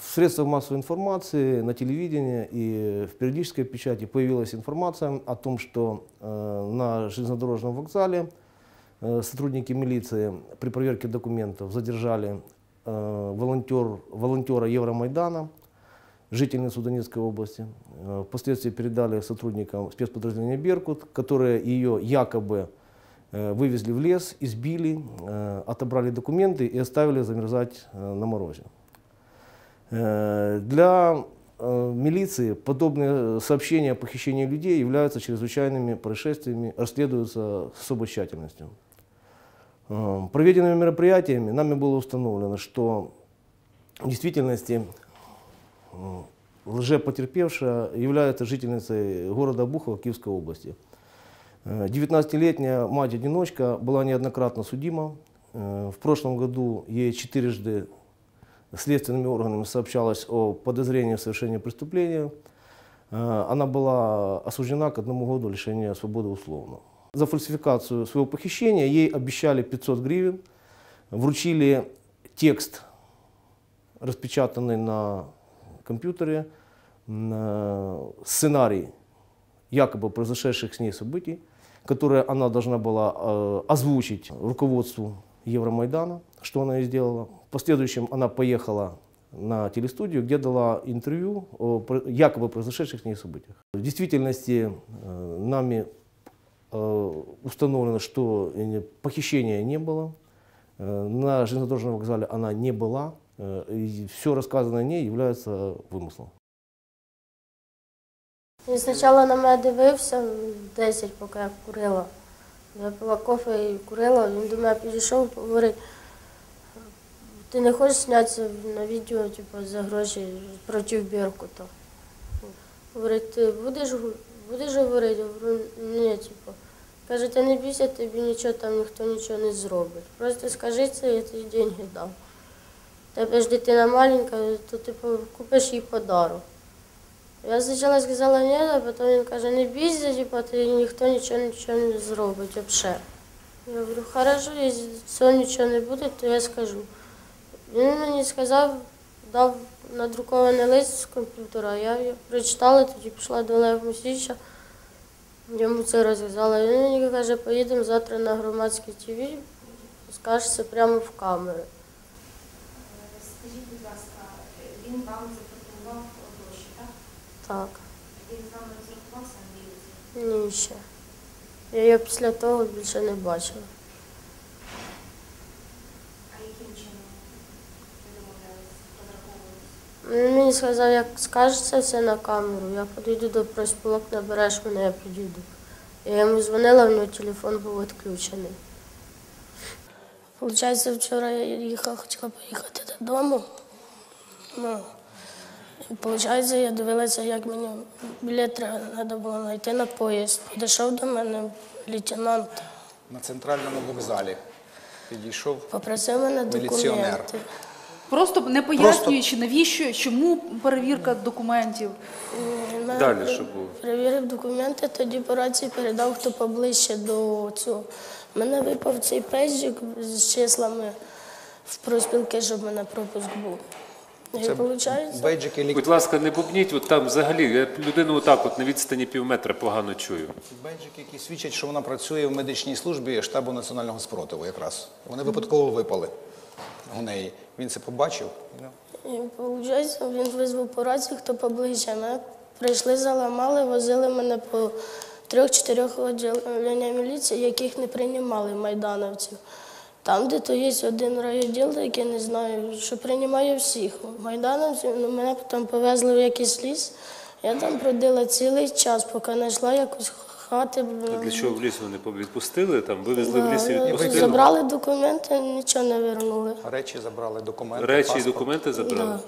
В средствах массовой информации, на телевидении и в периодической печати появилась информация о том, что э, на железнодорожном вокзале э, сотрудники милиции при проверке документов задержали э, волонтер, волонтера Евромайдана, жительницу Донецкой области. Впоследствии передали сотрудникам спецподразделения «Беркут», которые ее якобы вывезли в лес, избили, отобрали документы и оставили замерзать на морозе. Э, Для э, милиции подобные сообщения о похищении людей являются чрезвычайными происшествиями, расследуются с особой тщательностью. Э, Проведенными мероприятиями нами было установлено, что в действительности лжепотерпевшая является жительницей города Бухова Киевской области. Э, 19-летняя мать-одиночка была неоднократно судима. Э, В прошлом году ей четырежды следственными органами сообщалось о подозрении в совершении преступления. Э, Она была осуждена к одному году лишения свободы условно. За фальсификацию своего похищения ей обещали 500 гривен, вручили текст, распечатанный на компьютере, на сценарий якобы произошедших с ней событий, которые она должна была э, озвучить руководству Евромайдана, что она и сделала. В последующем она поехала на телестудию, где дала интервью о про- якобы произошедших с ней событиях. В действительности э, нами э, установлено, что э, похищения не было. Э, На железнодорожном вокзале она не была. э, И все рассказанное о ней является вымыслом. Він спочатку на мене дивився 10, поки я курила. Я пила кофе і курила, він до мене підійшов і говорить, ти не хочеш знятися на відео типу, за гроші проти Беркута? Говорить, ти будеш, будеш говорити? Я ні, типу. Каже, ти не бійся, тобі нічого там ніхто нічого не зробить. Просто скажи це, я тобі деньги дам. Тебе ж дитина маленька, то типу купиш їй подарок. Я спочатку сказала ні, а потім він каже, не бійся, типу, ти ніхто нічого нічого не зробить взагалі. Я говорю, хорошо, якщо цього нічого не буде, то я скажу. Він мені сказав, дав надрукований лист з комп'ютера, я його прочитала, тоді пішла до Олега Мусіча, йому це розказала. Він мені каже, поїдемо завтра на громадське ТВ, скажешся прямо в камеру. Скажіть, будь ласка, він вам запропонував гроші, так? Так. Він з вами розрахувався Андрій? Ні, ще. Я його після того більше не бачила. Мені сказав, як скажеш це все на камеру, я підійду до проспілок, набереш мене, я підійду. Я йому дзвонила, в нього телефон був відключений. Получається, вчора я їхала, хотіла поїхати додому. Ну, і виходить, я дивилася, як мені білет треба було знайти на поїзд. Підійшов до мене лейтенант, На центральному вокзалі підійшов. попросив мене Міліціонер. документи. Просто не пояснюючи, навіщо, чому перевірка документів. Мене Далі що було? Перевірив документи, тоді по рації передав, хто поближче до цього. Мене випав цей пейджик з числами в проспілки, щоб в мене пропуск був. І Це виходить, бейджики лік... Будь ласка, не бубніть, от там взагалі я людину отак от на відстані пів метра погано чую. бейджики, які свідчать, що вона працює в медичній службі штабу національного спротиву якраз. Вони випадково випали у неї. Він це побачив. і виходить, він визвав по рації, хто поближче. Мене прийшли, заламали, возили мене по трьох-чотирьох відділення міліції, яких не приймали майдановців. Там, де то є один райвідділ, який не знаю, що приймає всіх майдановців. Ну, мене потім повезли в якийсь ліс. Я там продила цілий час, поки знайшла якусь хати. Для чого в ліс вони відпустили? Там вивезли в ліс і відпустили. Забрали документи, нічого не вернули. Речі забрали, документи. Речі і паспорт. документи забрали. Да.